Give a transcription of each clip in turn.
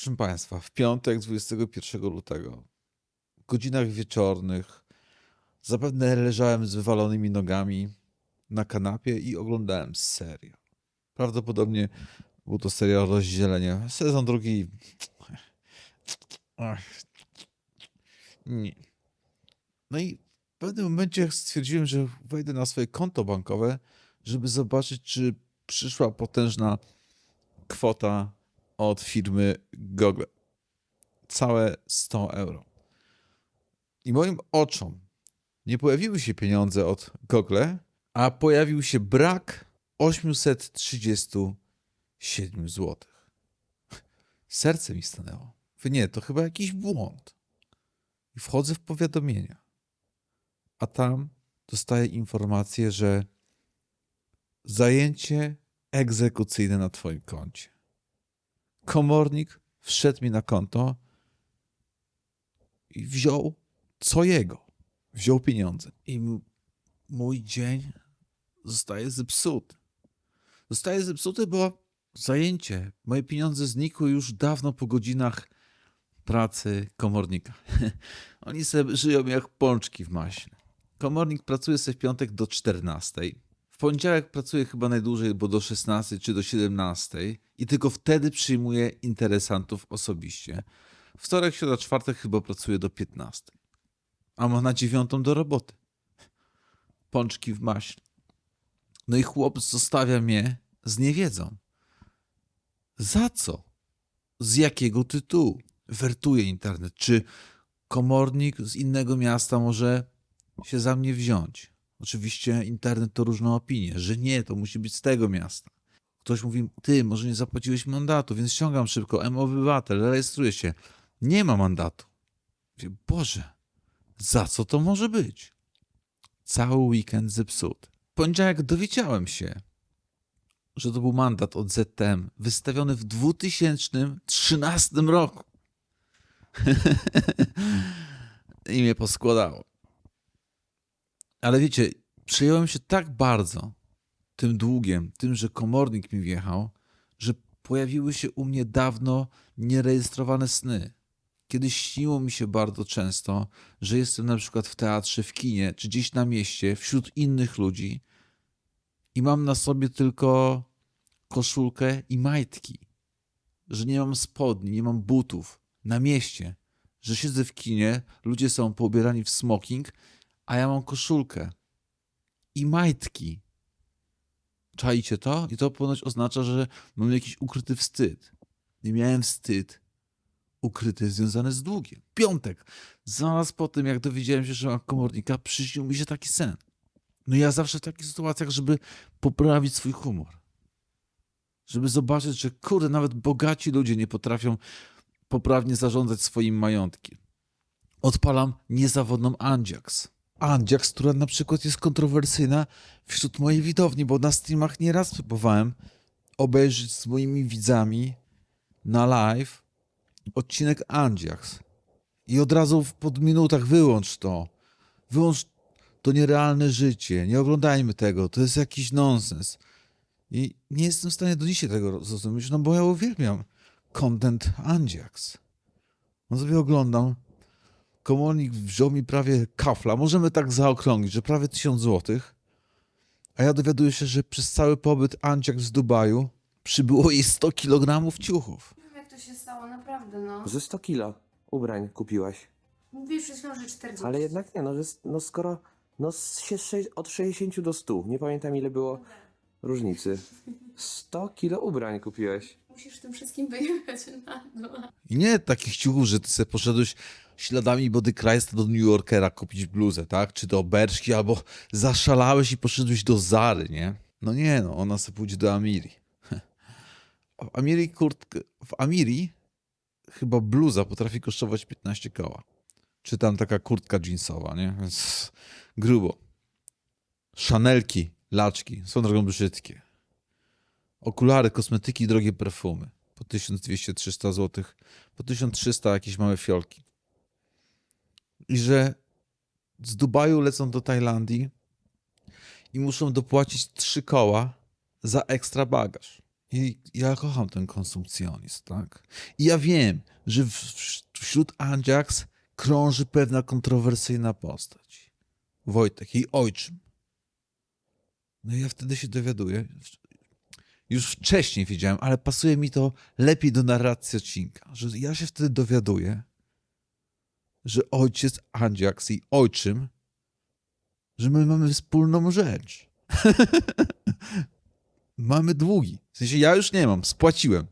Proszę Państwa, w piątek 21 lutego, w godzinach wieczornych, zapewne leżałem z wywalonymi nogami na kanapie i oglądałem serial. Prawdopodobnie był to serial Rozdzielenie. Sezon drugi. Nie. No i w pewnym momencie stwierdziłem, że wejdę na swoje konto bankowe, żeby zobaczyć, czy przyszła potężna kwota od firmy Google. Całe 100 euro. I moim oczom nie pojawiły się pieniądze od Google, a pojawił się brak 837 zł. Serce mi stanęło. Mówię, Nie, to chyba jakiś błąd. I wchodzę w powiadomienia. A tam dostaję informację, że zajęcie egzekucyjne na Twoim koncie. Komornik wszedł mi na konto i wziął co jego. Wziął pieniądze. I mój dzień zostaje zepsuty. Zostaje zepsuty, bo zajęcie, moje pieniądze znikły już dawno po godzinach pracy komornika. Oni sobie żyją jak pączki w maśle. Komornik pracuje sobie w piątek do 14. Poniedziałek pracuje chyba najdłużej, bo do 16 czy do 17 i tylko wtedy przyjmuje interesantów osobiście. Wtorek, środa, czwartek chyba pracuje do 15. A ma na dziewiątą do roboty. Pączki w maśle. No i chłop zostawia mnie z niewiedzą. Za co? Z jakiego tytułu? Wertuje internet. Czy komornik z innego miasta może się za mnie wziąć? Oczywiście internet to różne opinie, że nie, to musi być z tego miasta. Ktoś mówi, ty, może nie zapłaciłeś mandatu, więc ściągam szybko, M-Obywatel, rejestruję się. Nie ma mandatu. Mówię, Boże, za co to może być? Cały weekend zepsuty. Poniedziałek dowiedziałem się, że to był mandat od ZTM wystawiony w 2013 roku. I mnie poskładało. Ale wiecie, przejąłem się tak bardzo tym długiem, tym, że komornik mi wjechał, że pojawiły się u mnie dawno nierejestrowane sny. Kiedyś śniło mi się bardzo często, że jestem na przykład w teatrze, w kinie, czy gdzieś na mieście, wśród innych ludzi i mam na sobie tylko koszulkę i majtki. Że nie mam spodni, nie mam butów. Na mieście. Że siedzę w kinie, ludzie są poubierani w smoking, a ja mam koszulkę i majtki. Czajcie to? I to ponoć oznacza, że mam jakiś ukryty wstyd. Nie miałem wstyd ukryty związany z długiem. Piątek. Zaraz po tym, jak dowiedziałem się, że mam komornika, przyśnił mi się taki sen. No ja zawsze w takich sytuacjach, żeby poprawić swój humor. Żeby zobaczyć, że kurde, nawet bogaci ludzie nie potrafią poprawnie zarządzać swoim majątkiem. Odpalam niezawodną Andziax. Andziax, która na przykład jest kontrowersyjna wśród mojej widowni, bo na streamach nieraz próbowałem obejrzeć z moimi widzami na live odcinek Andziax. I od razu w- po minutach wyłącz to. Wyłącz to nierealne życie. Nie oglądajmy tego. To jest jakiś nonsens. I nie jestem w stanie do dzisiaj tego zrozumieć, no bo ja uwielbiam content Andziax. No sobie oglądam. Komornik wziął mi prawie kafla. Możemy tak zaokrąglić, że prawie 1000 złotych. A ja dowiaduję się, że przez cały pobyt Andziax w Dubaju przybyło jej 100 kg ciuchów. Nie wiem jak to się stało, naprawdę no. Ze 100 kilo ubrań kupiłaś. Mówisz przed chwilą, że 40. Ale jednak nie, no, że, s- no skoro no z- się sze- od 60 do 100, nie pamiętam ile było różnicy. 100 kilo ubrań kupiłeś. Musisz tym wszystkim wyjechać na dół. I nie takich ciuchów, że ty sobie poszedłeś śladami Body Christa do New Yorkera kupić bluzę, tak? Czy do Berszki, albo zaszalałeś i poszedłeś do Zary, nie? No nie, no, ona sobie pójdzie do Amiri. W Amiri kurtkę, w Amiri chyba bluza potrafi kosztować 15 koła. Czy tam taka kurtka jeansowa, nie? Więc grubo. Szanelki, laczki, są drogą brzydkie. Okulary, kosmetyki, drogie perfumy. Po 1200-300 zł. Po 1300 jakieś małe fiolki. I że z Dubaju lecą do Tajlandii i muszą dopłacić trzy koła za ekstra bagaż. I ja kocham ten konsumpcjonizm, tak? I ja wiem, że w, wśród Andziaks krąży pewna kontrowersyjna postać. Wojtek, jej ojczym. No i ja wtedy się dowiaduję. Już wcześniej wiedziałem, ale pasuje mi to lepiej do narracji odcinka, że ja się wtedy dowiaduję, że ojciec Andziaks i ojczym, że my mamy wspólną rzecz. mamy długi. W sensie ja już nie mam, spłaciłem.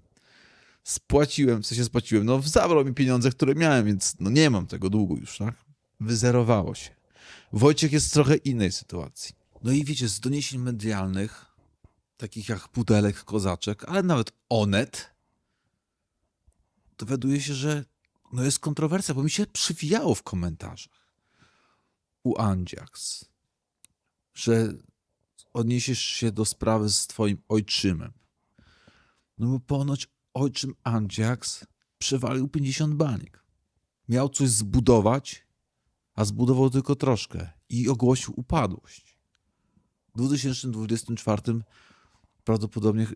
Spłaciłem, w sensie spłaciłem. No zabrał mi pieniądze, które miałem, więc no nie mam tego długu już, tak? Wyzerowało się. Wojciech jest w trochę innej sytuacji. No i wiecie, z doniesień medialnych, takich jak Pudelek, Kozaczek, ale nawet Onet, dowiaduje się, że no jest kontrowersja, bo mi się przywijało w komentarzach u Andziaks, że odniesiesz się do sprawy z twoim ojczymem. No bo ponoć ojczym Andziaks przewalił 50 baniek. Miał coś zbudować, a zbudował tylko troszkę i ogłosił upadłość. W 2024 prawdopodobnie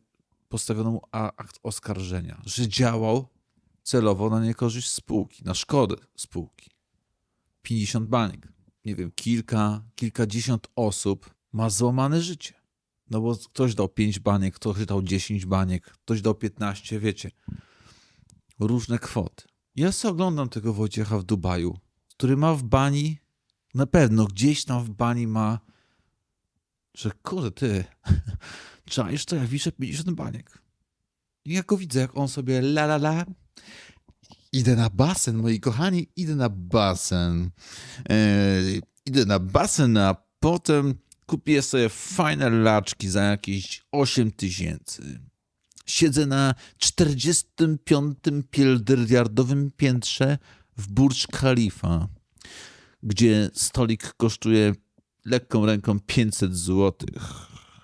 postawiono mu akt oskarżenia, że działał celowo na niekorzyść spółki, na szkodę spółki. 50 baniek. Nie wiem, kilka, kilkadziesiąt osób ma złamane życie. No bo ktoś dał 5 baniek, ktoś dał 10 baniek, ktoś dał 15, wiecie. Różne kwoty. Ja sobie oglądam tego Wojciecha w Dubaju, który ma w bani, na pewno gdzieś tam w bani ma, że kurde ty, czaisz to ja wiszę 50 baniek. I ja go widzę, jak on sobie la la la, Idę na basen, moi kochani, idę na basen. E, idę na basen, a potem kupię sobie fajne laczki za jakieś 8 tysięcy. Siedzę na 45. pieldyriardowym piętrze w Burj Khalifa, gdzie stolik kosztuje lekką ręką 500 złotych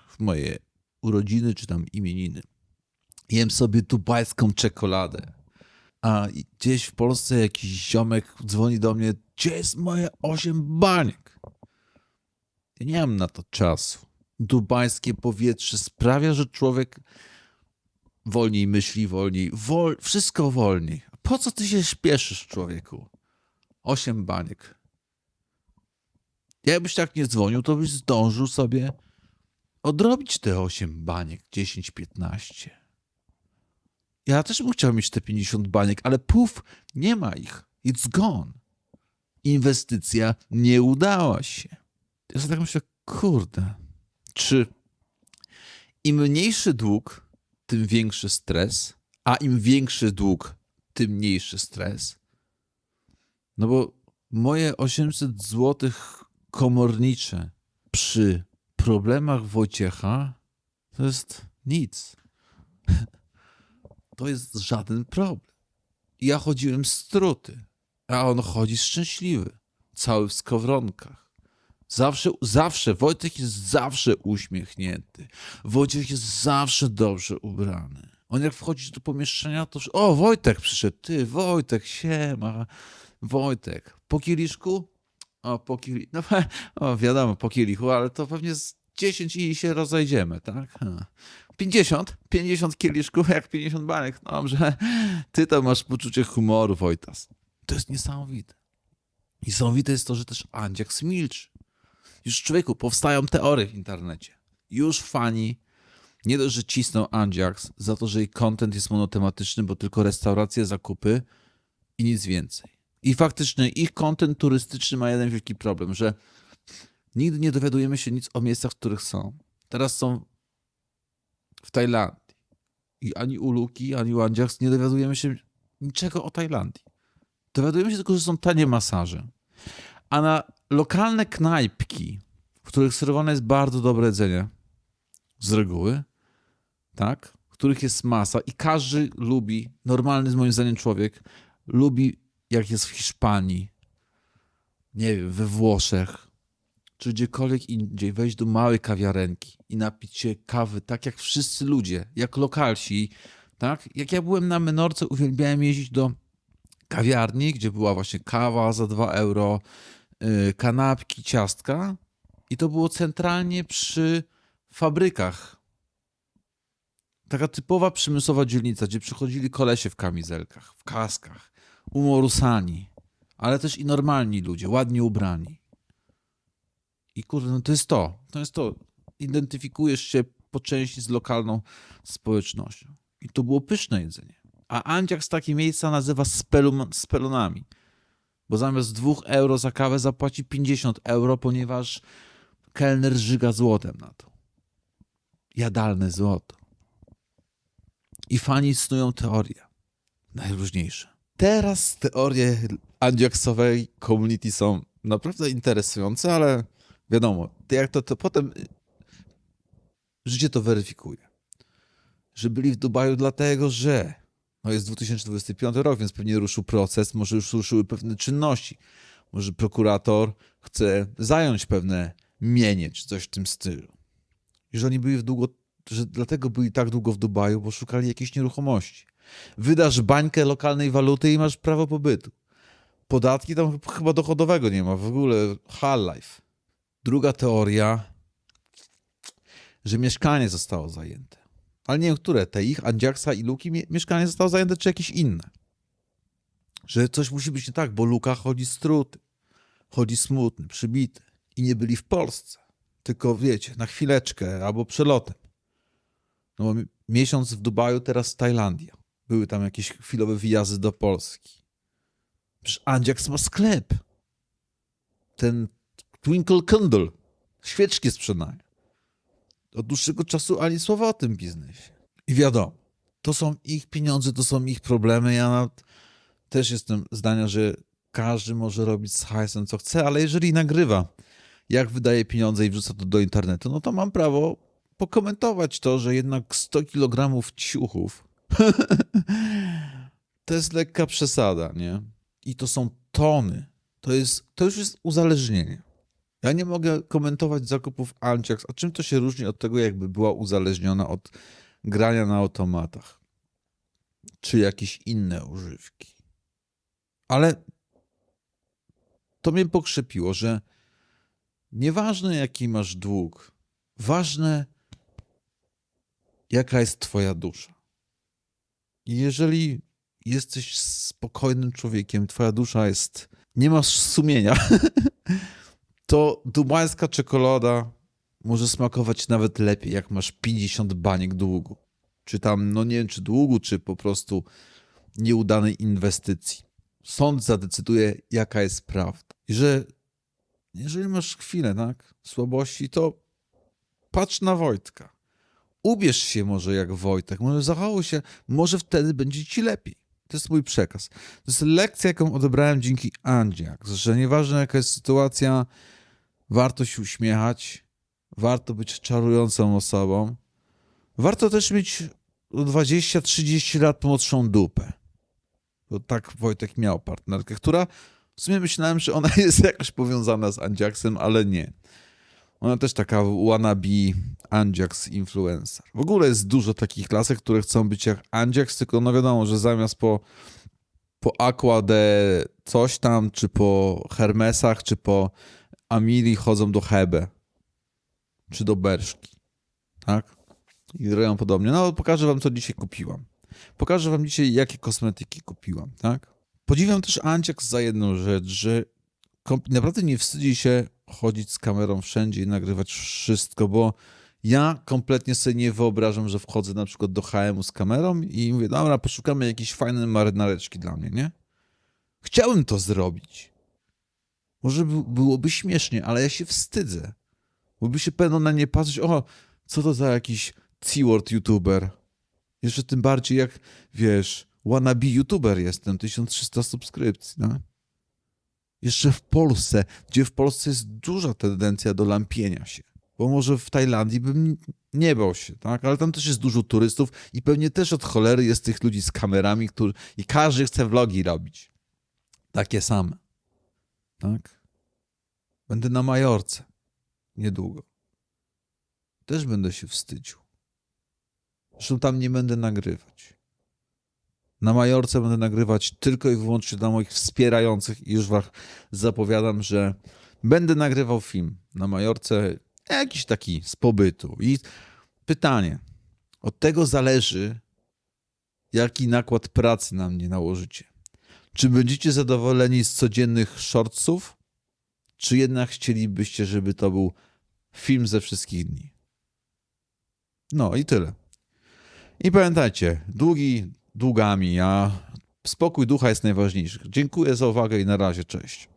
w moje urodziny czy tam imieniny. Jem sobie dubajską czekoladę a gdzieś w Polsce jakiś ziomek dzwoni do mnie, gdzie jest moje 8 baniek? Ja nie mam na to czasu. Dubajskie powietrze sprawia, że człowiek wolniej myśli, wolniej, wol, wszystko wolniej. Po co ty się śpieszysz, człowieku? 8 baniek. Jakbyś tak nie dzwonił, to byś zdążył sobie odrobić te 8 baniek, 10, 15. Ja też bym chciał mieć te 50 baniek, ale puf, nie ma ich. It's gone. Inwestycja nie udała się. Ja sobie tak myślę, kurde, czy im mniejszy dług, tym większy stres, a im większy dług, tym mniejszy stres? No bo moje 800 zł komornicze przy problemach Wojciecha to jest nic to jest żaden problem. Ja chodziłem struty, a on chodzi szczęśliwy, cały w skowronkach. Zawsze, zawsze, Wojtek jest zawsze uśmiechnięty. Wojciech jest zawsze dobrze ubrany. On jak wchodzi do pomieszczenia, to o, Wojtek przyszedł, ty, Wojtek, siema, Wojtek. Po kieliszku? O, po kieliszku, no o, wiadomo, po kielichu, ale to pewnie z 10 i się rozejdziemy, tak? Ha. 50, 50 kieliszków, jak 50 banek. Dobrze, ty to masz poczucie humoru, Wojtas. To jest niesamowite. Niesamowite jest to, że też Andziak milczy. Już człowieku, powstają teorie w internecie. Już fani nie dość, że cisną Andziaks za to, że jej content jest monotematyczny, bo tylko restauracje, zakupy i nic więcej. I faktycznie ich content turystyczny ma jeden wielki problem, że nigdy nie dowiadujemy się nic o miejscach, w których są. Teraz są w Tajlandii. I ani u Luki, ani u Andziaks nie dowiadujemy się niczego o Tajlandii. Dowiadujemy się tylko, że są tanie masaże. A na lokalne knajpki, w których serwowane jest bardzo dobre jedzenie, z reguły, tak, w których jest masa i każdy lubi, normalny z moim zdaniem człowiek, lubi jak jest w Hiszpanii, nie wiem, we Włoszech, czy gdziekolwiek indziej, wejść do małej kawiarenki i napić się kawy, tak jak wszyscy ludzie, jak lokalsi, tak? Jak ja byłem na Menorce, uwielbiałem jeździć do kawiarni, gdzie była właśnie kawa za 2 euro, yy, kanapki, ciastka i to było centralnie przy fabrykach taka typowa przemysłowa dzielnica, gdzie przychodzili kolesie w kamizelkach, w kaskach, umorusani, ale też i normalni ludzie, ładnie ubrani. I kurde, no to jest to. To jest to. Identyfikujesz się po części z lokalną społecznością. I to było pyszne jedzenie. A Andziak takie miejsca nazywa spelum, spelunami. Bo zamiast 2 euro za kawę zapłaci 50 euro, ponieważ kelner żyga złotem na to. Jadalne złoto. I fani snują teorie. Najróżniejsze. Teraz teorie andziaksowej community są naprawdę interesujące, ale wiadomo, jak to, to potem y, życie to weryfikuje. Że byli w Dubaju dlatego, że no jest 2025 rok, więc pewnie ruszył proces, może już ruszyły pewne czynności. Może prokurator chce zająć pewne mienie, czy coś w tym stylu. I że oni byli w długo, że dlatego byli tak długo w Dubaju, bo szukali jakiejś nieruchomości. Wydasz bańkę lokalnej waluty i masz prawo pobytu. Podatki tam chyba dochodowego nie ma, w ogóle hall life. Druga teoria, że mieszkanie zostało zajęte. Ale nie wiem, które, te ich, Andziaksa i Luki, mie- mieszkanie zostało zajęte, czy jakieś inne. Że coś musi być nie tak, bo Luka chodzi struty, chodzi smutny, przybity i nie byli w Polsce, tylko wiecie, na chwileczkę albo przelotem. No miesiąc w Dubaju, teraz Tajlandia. Były tam jakieś chwilowe wyjazdy do Polski. Przecież Andziaks ma sklep. Ten Twinkle Candle. Świeczki sprzedaje. Od dłuższego czasu ani słowa o tym biznesie. I wiadomo, to są ich pieniądze, to są ich problemy. Ja też jestem zdania, że każdy może robić z hajsem co chce, ale jeżeli nagrywa, jak wydaje pieniądze i wrzuca to do internetu, no to mam prawo pokomentować to, że jednak 100 kg ciuchów to jest lekka przesada, nie? I to są tony. To, jest, to już jest uzależnienie. Ja nie mogę komentować zakupów Anciax. A czym to się różni od tego, jakby była uzależniona od grania na automatach? Czy jakieś inne używki? Ale to mnie pokrzepiło, że nieważne jaki masz dług, ważne jaka jest twoja dusza. I jeżeli jesteś spokojnym człowiekiem, twoja dusza jest, nie masz sumienia, to dubajska czekolada może smakować nawet lepiej, jak masz 50 baniek długu. Czy tam, no nie wiem, czy długu, czy po prostu nieudanej inwestycji. Sąd zadecyduje, jaka jest prawda. I że jeżeli masz chwilę, tak, słabości, to patrz na Wojtka. Ubierz się może jak Wojtek, może zachowuj się, może wtedy będzie ci lepiej. To jest mój przekaz. To jest lekcja, jaką odebrałem dzięki Andziak, że nieważne jaka jest sytuacja, warto się uśmiechać, warto być czarującą osobą. Warto też mieć o 20-30 lat młodszą dupę. Bo tak Wojtek miał partnerkę, która w sumie myślałem, że ona jest jakoś powiązana z Andziaksem, ale nie. Ona też taka wannabe Andziaks influencer. W ogóle jest dużo takich lasek, które chcą być jak Andziaks, tylko no wiadomo, że zamiast po, po Aqua de coś tam, czy po Hermesach, czy po Amiri chodzą do Hebe. Czy do Berszki. Tak? I robią podobnie. No, pokażę wam, co dzisiaj kupiłam. Pokażę wam dzisiaj, jakie kosmetyki kupiłam, tak? Podziwiam też Anciak za jedną rzecz, że naprawdę nie wstydzi się chodzić z kamerą wszędzie i nagrywać wszystko, bo ja kompletnie sobie nie wyobrażam, że wchodzę na przykład do HM-u z kamerą i mówię, dobra, poszukamy jakiejś fajnej marynareczki dla mnie, nie? Chciałem to zrobić. Może by, byłoby śmiesznie, ale ja się wstydzę. Bo by się pewno na nie patrzeć, o, co to za jakiś C-word youtuber. Jeszcze tym bardziej jak, wiesz, wannabe youtuber jestem, 1300 subskrypcji, no. Jeszcze w Polsce, gdzie w Polsce jest duża tendencja do lampienia się. Bo może w Tajlandii bym nie bał się, tak? Ale tam też jest dużo turystów i pewnie też od cholery jest tych ludzi z kamerami, którzy... i każdy chce vlogi robić. Takie same. Tak? Będę na Majorce. Niedługo. Też będę się wstydził. Zresztą tam nie będę nagrywać. Na Majorce będę nagrywać tylko i wyłącznie dla moich wspierających i już wam zapowiadam, że będę nagrywał film na Majorce, jakiś taki z pobytu. I pytanie, Od tego zależy, jaki nakład pracy na mnie nałożycie. Czy będziecie zadowoleni z codziennych shortsów, czy jednak chcielibyście, żeby to był film ze wszystkich dni? No i tyle. I pamiętajcie, długi długami, a spokój ducha jest najważniejszy. Dziękuję za uwagę i na razie, cześć.